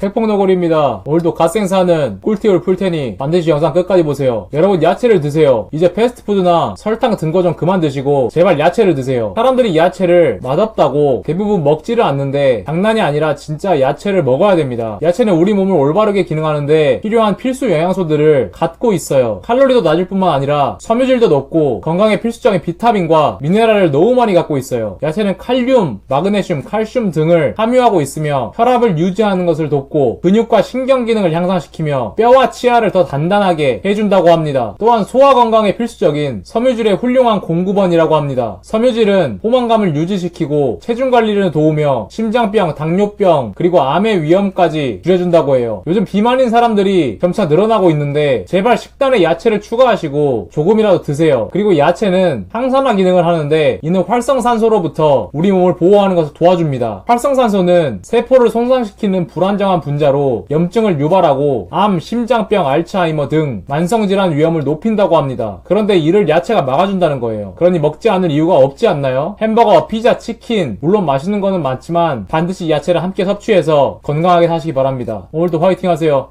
핵폭너골입니다. 오늘도 갓생사는 꿀팁을 풀 테니 반드시 영상 끝까지 보세요. 여러분 야채를 드세요. 이제 패스트푸드나 설탕 든 거 좀 그만 드시고 제발 야채를 드세요. 사람들이 야채를 맛없다고 대부분 먹지를 않는데 장난이 아니라 진짜 야채를 먹어야 됩니다. 야채는 우리 몸을 올바르게 기능하는데 필요한 필수 영양소들을 갖고 있어요. 칼로리도 낮을 뿐만 아니라 섬유질도 높고 건강에 필수적인 비타민과 미네랄을 너무 많이 갖고 있어요. 야채는 칼륨, 마그네슘, 칼슘 등을 함유하고 있으며 혈압을 유지하는 것을 돕고 근육과 신경 기능을 향상시키며 뼈와 치아를 더 단단하게 해준다고 합니다. 또한 소화 건강에 필수적인 섬유질의 훌륭한 공급원이라고 합니다. 섬유질은 포만감을 유지시키고 체중 관리를 도우며 심장병, 당뇨병, 그리고 암의 위험까지 줄여준다고 해요. 요즘 비만인 사람들이 점차 늘어나고 있는데 제발 식단에 야채를 추가하시고 조금이라도 드세요. 그리고 야채는 항산화 기능을 하는데 이는 활성산소로부터 우리 몸을 보호하는 것을 도와줍니다. 활성산소는 세포를 손상시키는 불안정 한 분자로 염증을 유발하고 암, 심장병, 알츠하이머 등 만성질환 위험을 높인다고 합니다. 그런데 이를 야채가 막아준다는 거예요. 그러니 먹지 않을 이유가 없지 않나요? 햄버거, 피자, 치킨 물론 맛있는 거는 많지만 반드시 야채를 함께 섭취해서 건강하게 사시기 바랍니다. 오늘도 화이팅 하세요.